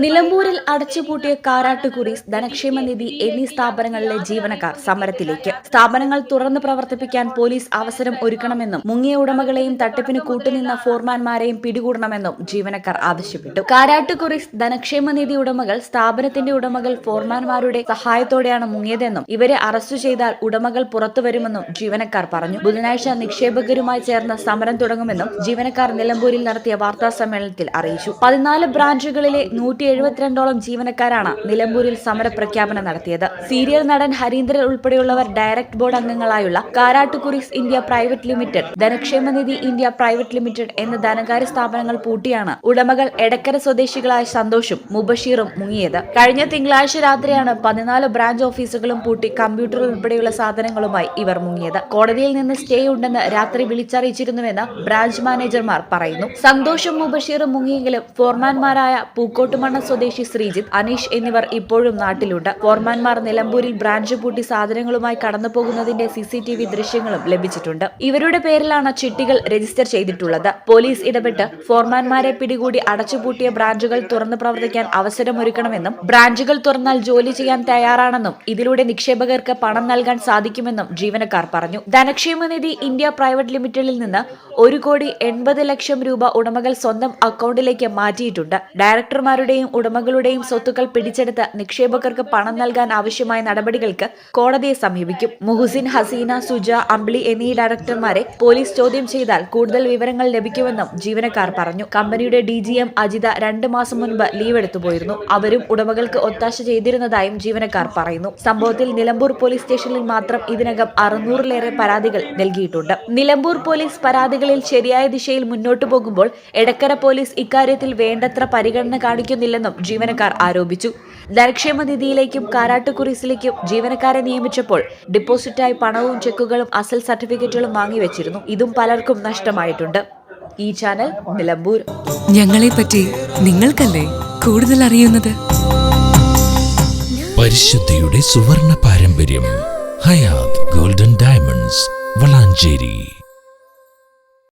നിലമ്പൂരിൽ അടച്ചുപൂട്ടിയ കാരാട്ടുകുറി ധനക്ഷേമ നിധി എന്നീ സ്ഥാപനങ്ങളിലെ ജീവനക്കാർ സമരത്തിലേക്ക്. സ്ഥാപനങ്ങൾ തുറന്നു പ്രവർത്തിപ്പിക്കാൻ പോലീസ് അവസരം ഒരുക്കണമെന്നും മുങ്ങിയ ഉടമകളെയും തട്ടിപ്പിന് കൂട്ടുനിന്ന ഫോർമാൻമാരെയും പിടികൂടണമെന്നും ജീവനക്കാർ ആവശ്യപ്പെട്ടു. കാരാട്ടുകുറി ധനക്ഷേമ നിധി ഉടമകൾ സ്ഥാപനത്തിന്റെ ഉടമകൾ ഫോർമാൻമാരുടെ സഹായത്തോടെയാണ് മുങ്ങിയതെന്നും ഇവരെ അറസ്റ്റ് ചെയ്താൽ ഉടമകൾ പുറത്തുവരുമെന്നും ജീവനക്കാർ പറഞ്ഞു. ബുധനാഴ്ച നിക്ഷേപകരുമായി ചേർന്ന് സമരം തുടങ്ങുമെന്നും ജീവനക്കാർ നിലമ്പൂരിൽ നടത്തിയ വാർത്താ സമ്മേളനത്തിൽ അറിയിച്ചു. പതിനാല് ബ്രാഞ്ചുകളിലെ നൂറ്റി എഴുപത്തിരണ്ടോളം ജീവനക്കാരാണ് നിലമ്പൂരിൽ സമരപ്രഖ്യാപനം നടത്തിയത്. സീരിയൽ നടൻ ഹരീന്ദ്രൻ ഉൾപ്പെടെയുള്ളവർ ഡയറക്ട് ബോർഡ് അംഗങ്ങളായുള്ള കാരാട്ടുകുറിസ് ഇന്ത്യ പ്രൈവറ്റ് ലിമിറ്റഡ് ധനക്ഷേമനിധി ഇന്ത്യ പ്രൈവറ്റ് ലിമിറ്റഡ് എന്ന ധനകാര്യ സ്ഥാപനങ്ങൾ പൂട്ടിയാണ് ഉടമകൾ എടക്കര സ്വദേശികളായ സന്തോഷും മുബഷീറും മുങ്ങിയത്. കഴിഞ്ഞ തിങ്കളാഴ്ച രാത്രിയാണ് പതിനാല് ബ്രാഞ്ച് ഓഫീസുകളും പൂട്ടി കമ്പ്യൂട്ടർ ഉൾപ്പെടെയുള്ള സാധനങ്ങളുമായി ഇവർ മുങ്ങിയത്. കോടതിയിൽ നിന്ന് സ്റ്റേ ഉണ്ടെന്ന് രാത്രി വിളിച്ചറിയിച്ചിരുന്നുവെന്ന് ബ്രാഞ്ച് മാനേജർമാർ പറയുന്നു. സന്തോഷും മുബഷീറും മുങ്ങിയെങ്കിലും ഫോർമാൻമാരായ പൂക്കോട്ടുമണ്ണ സ്വദേശി ശ്രീജിത്ത് അനീഷ് എന്നിവർ ഇപ്പോഴും നാട്ടിലുണ്ട്. ഫോർമാൻമാർ നിലമ്പൂരിൽ ബ്രാഞ്ച് പൂട്ടി സാധനങ്ങളുമായി കടന്നു പോകുന്നതിന്റെ സി സി ടി വി ദൃശ്യങ്ങളും ലഭിച്ചിട്ടുണ്ട്. ഇവരുടെ പേരിലാണ് ചിട്ടികൾ രജിസ്റ്റർ ചെയ്തിട്ടുള്ളത്. പോലീസ് ഇടപെട്ട് ഫോർമാൻമാരെ പിടികൂടി അടച്ചുപൂട്ടിയ ബ്രാഞ്ചുകൾ തുറന്നു പ്രവർത്തിക്കാൻ അവസരമൊരുക്കണമെന്നും ബ്രാഞ്ചുകൾ തുറന്നാൽ ജോലി ചെയ്യാൻ തയ്യാറാണെന്നും ഇതിലൂടെ നിക്ഷേപകർക്ക് പണം നൽകാൻ സാധിക്കുമെന്നും ജീവനക്കാർ പറഞ്ഞു. ധനക്ഷേമനിധി ഇന്ത്യ പ്രൈവറ്റ് ലിമിറ്റഡിൽ നിന്ന് ഒരു കോടി എൺപത് ലക്ഷം രൂപ ഉടമകൾ സ്വന്തം അക്കൗണ്ടിലേക്ക് മാറ്റിയിട്ടുണ്ട്. ഡയറക്ടർമാരുടെയും ഉടമകളുടെയും സ്വത്തുക്കൾ പിടിച്ചെടുത്ത് നിക്ഷേപകർക്ക് പണം നൽകാൻ ആവശ്യമായ നടപടികൾക്ക് കോടതിയെ സമീപിക്കും. മുഹുസിൻ ഹസീന സുജ അംബ്ലി എന്നീ ഡയറക്ടർമാരെ പോലീസ് ചോദ്യം ചെയ്താൽ കൂടുതൽ വിവരങ്ങൾ ലഭിക്കുമെന്നും ജീവനക്കാർ പറഞ്ഞു. കമ്പനിയുടെ ഡി ജി എം അജിത രണ്ട് മാസം മുൻപ് ലീവ് എടുത്തു പോയിരുന്നു. അവരും ഉടമകൾക്ക് ഒത്താശ ചെയ്തിരുന്നതായും ജീവനക്കാർ പറയുന്നു. സംഭവത്തിൽ നിലമ്പൂർ പോലീസ് സ്റ്റേഷനിൽ മാത്രം ഇതിനകം അറുന്നൂറിലേറെ പരാതികൾ നൽകിയിട്ടുണ്ട്. നിലമ്പൂർ പോലീസ് പരാതികളിൽ ശരിയായ ദിശയിൽ മുന്നോട്ടു പോകുമ്പോൾ എടക്കര പോലീസ് ഇക്കാര്യത്തിൽ വേണ്ടത്ര പരിഗണന കാണിക്കുന്നില്ലെന്നും ജീവനക്കാർ ആരോപിച്ചു. ധനക്ഷേമ നിധിയിലേക്കും കാരാട്ടുകുറീസിലേക്കും ജീവനക്കാരെ നിയമിച്ചപ്പോൾ ഡിപ്പോസിറ്റായി പണവും ചെക്കുകളും അസൽ സർട്ടിഫിക്കറ്റുകളും വാങ്ങിവെച്ചിരുന്നു ഇതും പലർക്കും നഷ്ടമായിട്ടുണ്ട്. ഈ ചാനൽ നിലമ്പൂർ. ഞങ്ങളെ പറ്റി നിങ്ങൾക്കല്ലേ കൂടുതൽ അറിയുന്നത്? പരിശുദ്ധിയുടെ സുവർണ പാരമ്പര്യം ഹയാത് ഗോൾഡൻ ഡയമണ്ട്സ് വളാഞ്ചേരി.